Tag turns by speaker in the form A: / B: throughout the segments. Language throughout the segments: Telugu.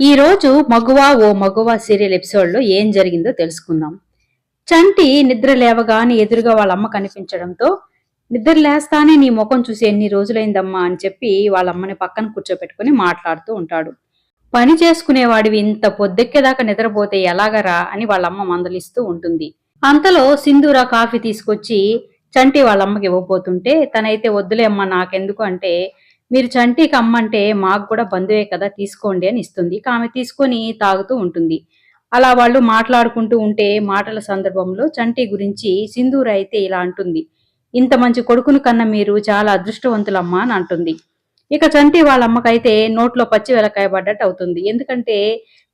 A: ఈ రోజు మగువ ఓ మగువ సీరియల్ ఎపిసోడ్లో ఏం జరిగిందో తెలుసుకుందాం. చంటి నిద్ర లేవగానే ఎదురుగా వాళ్ళ అమ్మ కనిపించడంతో నిద్ర లేస్తానే నీ ముఖం చూసి ఎన్ని రోజులైందమ్మా అని చెప్పి వాళ్ళ అమ్మని పక్కన కూర్చోపెట్టుకుని మాట్లాడుతూ ఉంటాడు. పని చేసుకునేవాడివి ఇంత పొద్దెక్కేదాకా నిద్రపోతే ఎలాగరా అని వాళ్ళ అమ్మ మందలిస్తూ ఉంటుంది. అంతలో సింధూర కాఫీ తీసుకొచ్చి చంటి వాళ్ళ అమ్మకి ఇవ్వబోతుంటే తనైతే వద్దులేమ్మా నాకెందుకు అంటే మీరు చంటికి అమ్మంటే మాకు కూడా బంధువే కదా తీసుకోండి అని ఇస్తుంది. ఆమె తీసుకొని తాగుతూ ఉంటుంది. అలా వాళ్ళు మాట్లాడుకుంటూ ఉంటే మాటల సందర్భంలో చంటి గురించి సింధూర అయితే ఇలా అంటుంది. ఇంత మంచి కొడుకును కన్నా మీరు చాలా అదృష్టవంతులమ్మా అని అంటుంది. ఇక చంటి వాళ్ళ అమ్మకైతే నోట్లో పచ్చి వెలకాయ పడ్డట్టు అవుతుంది. ఎందుకంటే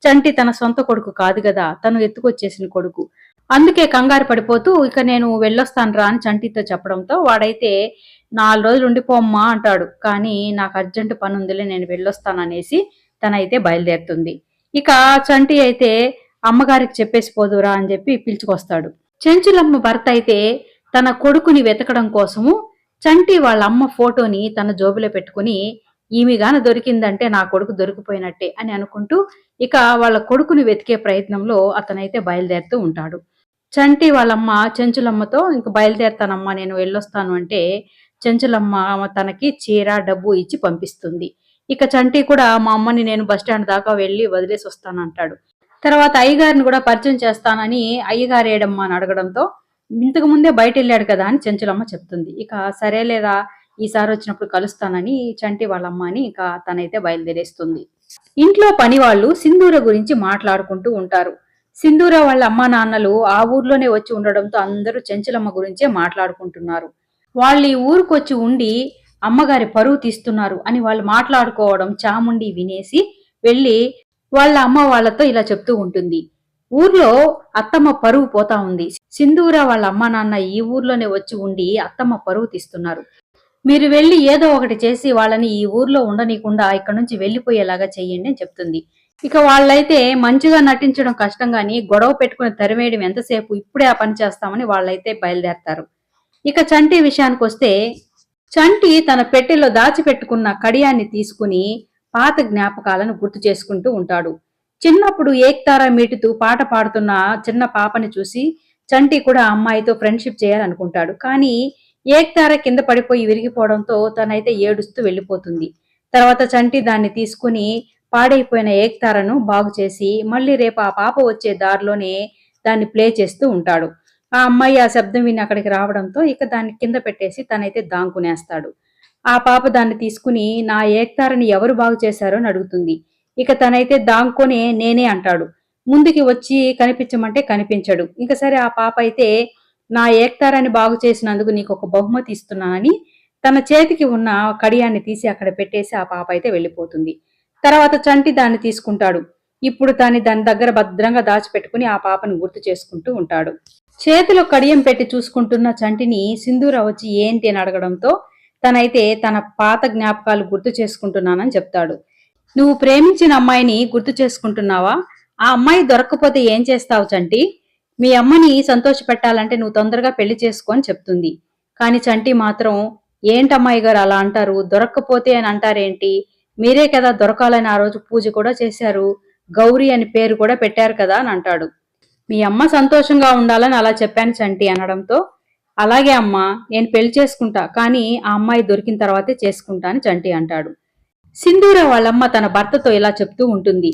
A: చంటి తన సొంత కొడుకు కాదు కదా తను ఎత్తుకొచ్చేసిన కొడుకు. అందుకే కంగారు పడిపోతూ ఇక నేను వెళ్ళొస్తాను రా అని చంటితో చెప్పడంతో వాడైతే నాలుగు రోజులు ఉండిపోమ్మా అంటాడు. కానీ నాకు అర్జెంటు పని ఉందిలే నేను వెళ్ళొస్తాననేసి తనైతే బయలుదేరుతుంది. ఇక చంటి అయితే అమ్మగారికి చెప్పేసి పోదురా అని చెప్పి పిలుచుకొస్తాడు. చెంచులమ్మ భర్త అయితే తన కొడుకుని వెతకడం కోసము చంటి వాళ్ళ అమ్మ ఫోటోని తన జోబులో పెట్టుకుని ఈమెగాన దొరికిందంటే నా కొడుకు దొరికిపోయినట్టే అని అనుకుంటూ ఇక వాళ్ళ కొడుకుని వెతికే ప్రయత్నంలో అతనైతే బయలుదేరుతూ ఉంటాడు. చంటి వాళ్ళమ్మ చెంచులమ్మతో ఇంక బయలుదేరుతానమ్మా నేను వెళ్ళొస్తాను అంటే చెంచులమ్మ తనకి చీర డబ్బు ఇచ్చి పంపిస్తుంది. ఇక చంటి కూడా మా అమ్మని నేను బస్టాండ్ దాకా వెళ్ళి వదిలేసి వస్తాను అంటాడు. తర్వాత అయ్యగారిని కూడా పరిచయం చేస్తానని అయ్యగారు అని అడగడంతో ఇంతకు ముందే బయట వెళ్ళాడు కదా అని చెంచులమ్మ చెప్తుంది. ఇక సరేలేరా ఈసారి వచ్చినప్పుడు కలుస్తానని చంటి వాళ్ళ అని ఇక తనైతే బయలుదేరేస్తుంది. ఇంట్లో పని వాళ్ళు సింధూర గురించి మాట్లాడుకుంటూ ఉంటారు. సింధూర వాళ్ళ అమ్మా నాన్నలు ఆ ఊర్లోనే వచ్చి ఉండడంతో అందరూ చెంచులమ్మ గురించే మాట్లాడుకుంటున్నారు. వాళ్ళు ఈ ఊరికొచ్చి ఉండి అమ్మగారి పరువు తీస్తున్నారు అని వాళ్ళు మాట్లాడుకోవడం చాముండి వినేసి వెళ్ళి వాళ్ళ అమ్మ వాళ్ళతో ఇలా చెప్తూ ఉంటుంది. ఊర్లో అత్తమ్మ పరువు పోతా ఉంది. సింధూర వాళ్ళ అమ్మ నాన్న ఈ ఊర్లోనే వచ్చి ఉండి అత్తమ్మ పరువు తీస్తున్నారు. మీరు వెళ్ళి ఏదో ఒకటి చేసి వాళ్ళని ఈ ఊర్లో ఉండనీయకుండా ఇక్కడ నుంచి వెళ్ళిపోయేలాగా చెయ్యండి అని చెప్తుంది. ఇక వాళ్ళైతే మంచిగా నటించడం కష్టం గాని గొడవ పెట్టుకుని తరిమేయడం ఎంతసేపు ఇప్పుడే ఆ పని చేస్తామని వాళ్ళైతే బయలుదేరతారు. ఇక చంటి విషయానికి వస్తే చంటి తన పెట్టెలో దాచిపెట్టుకున్న కడియాన్ని తీసుకుని పాత జ్ఞాపకాలను గుర్తు చేసుకుంటూ ఉంటాడు. చిన్నప్పుడు ఏక్తారా మీటుతూ పాట పాడుతున్న చిన్న పాపని చూసి చంటి కూడా అమ్మాయితో ఫ్రెండ్షిప్ చేయాలనుకుంటాడు. కానీ ఏక్తార కింద పడిపోయి విరిగిపోవడంతో తనైతే ఏడుస్తూ వెళ్ళిపోతుంది. తర్వాత చంటి దాన్ని తీసుకుని పాడైపోయిన ఏక్తారను బాగు చేసి మళ్ళీ రేపు ఆ పాప వచ్చే దారిలోనే దాన్ని ప్లే చేస్తూ ఉంటాడు. ఆ అమ్మాయి ఆ శబ్దం విని అక్కడికి రావడంతో ఇక దాన్ని కింద పెట్టేసి తనైతే దాంకునేస్తాడు. ఆ పాప దాన్ని తీసుకుని నా ఏక్తారని ఎవరు బాగు చేశారో అని అడుగుతుంది. ఇక తనైతే దాంకొనే నేనే అంటాడు. ముందుకి వచ్చి కనిపించమంటే కనిపించడు. ఇంకా సరే ఆ పాప అయితే నా ఏక్తారాన్ని బాగు చేసినందుకు నీకు ఒక బహుమతి ఇస్తున్నానని తన చేతికి ఉన్న కడియాన్ని తీసి అక్కడ పెట్టేసి ఆ పాప అయితే వెళ్ళిపోతుంది. తర్వాత చంటి దాన్ని తీసుకుంటాడు. ఇప్పుడు దాన్ని దాని దగ్గర భద్రంగా దాచిపెట్టుకుని ఆ పాపను గుర్తు చేసుకుంటూ ఉంటాడు. చేతిలో కడియం పెట్టి చూసుకుంటున్న చంటిని సింధూర వచ్చి ఏంటి అని అడగడంతో తనైతే తన పాత జ్ఞాపకాలు గుర్తు చేసుకుంటున్నానని చెప్తాడు. నువ్వు ప్రేమించిన అమ్మాయిని గుర్తు చేసుకుంటున్నావా? ఆ అమ్మాయి దొరకకపోతే ఏం చేస్తావు చంటి? మీ అమ్మని సంతోష పెట్టాలంటే నువ్వు తొందరగా పెళ్ళి చేసుకో అని చెప్తుంది. కానీ చంటి మాత్రం ఏంటమ్మాయి గారు అలా అంటారు? దొరక్కపోతే అని అంటారేంటి? మీరే కదా దొరకాలని ఆ రోజు పూజ కూడా చేశారు. గౌరీ అని పేరు కూడా పెట్టారు కదా అని అంటాడు. మీ అమ్మ సంతోషంగా ఉండాలని అలా చెప్పాను చంటి అనడంతో అలాగే అమ్మ నేను పెళ్ళి చేసుకుంటా కానీ ఆ అమ్మాయి దొరికిన తర్వాతే చేసుకుంటా అని చంటి అంటాడు. సింధూర వాళ్ళమ్మ తన భర్తతో ఇలా చెప్తూ ఉంటుంది.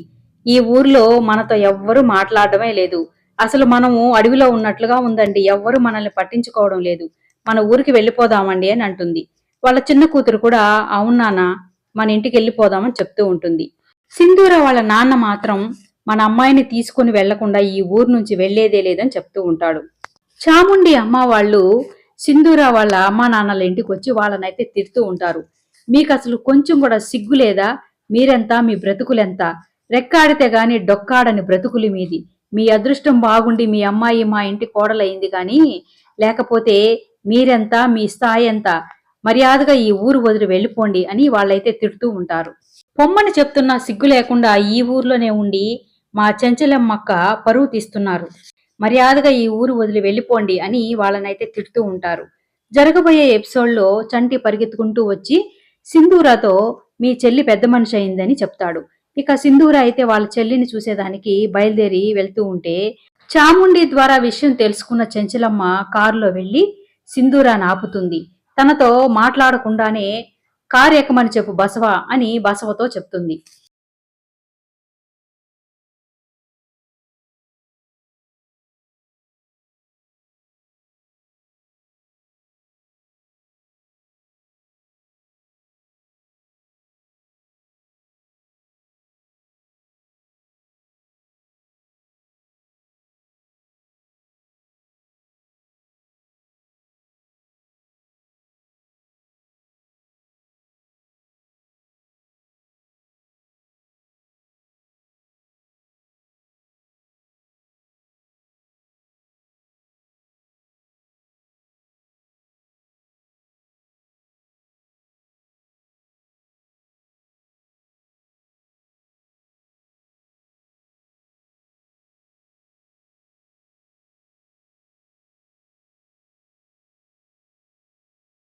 A: ఈ ఊర్లో మనతో ఎవ్వరూ మాట్లాడడమే లేదు. అసలు మనము అడవిలో ఉన్నట్లుగా ఉందండి. ఎవ్వరూ మనల్ని పట్టించుకోవడం లేదు. మన ఊరికి వెళ్ళిపోదామండి అని అంటుంది. వాళ్ళ చిన్న కూతురు కూడా అవునానా మన ఇంటికి వెళ్ళిపోదామని చెప్తూ ఉంటుంది. సింధూర వాళ్ళ నాన్న మాత్రం మన అమ్మాయిని తీసుకుని వెళ్ళకుండా ఈ ఊరు నుంచి వెళ్ళేదే లేదని చెప్తూ ఉంటాడు. చాముండి అమ్మ వాళ్ళు సింధూర వాళ్ళ అమ్మా నాన్నల ఇంటికి వచ్చి వాళ్ళనైతే తిడుతూ ఉంటారు. మీకు అసలు కొంచెం కూడా సిగ్గు లేదా? మీరెంత? మీ బ్రతుకులెంత? రెక్కాడితే గాని డొక్కాడని బ్రతుకులు మీది. మీ అదృష్టం బాగుండి మీ అమ్మాయి మా ఇంటి కోడలైంది కానీ లేకపోతే మీరెంత? మీ స్థాయి ఎంత? మర్యాదగా ఈ ఊరు వదిలి వెళ్ళిపోండి అని వాళ్ళైతే తిడుతూ ఉంటారు. పొమ్మని చెప్తున్నా సిగ్గు లేకుండా ఈ ఊర్లోనే ఉండి మా చెంచలమ్మక్క పరువు తీస్తున్నారు. మర్యాదగా ఈ ఊరు వదిలి వెళ్ళిపోండి అని వాళ్ళనైతే తిడుతూ ఉంటారు. జరగబోయే ఎపిసోడ్లో చంటి పరిగెత్తుకుంటూ వచ్చి సింధూరాతో మీ చెల్లి పెద్ద మనిషి అయిందని చెప్తాడు. ఇక సింధూర అయితే వాళ్ళ చెల్లిని చూసేదానికి బయలుదేరి వెళ్తూ ఉంటే చాముండి ద్వారా విషయం తెలుసుకున్న చెంచలమ్మ కారులో వెళ్ళి సింధూరాని ఆపుతుంది. తనతో మాట్లాడకుండానే కారు ఎక్కమని చెప్పు బసవ అని బసవతో చెప్తుంది.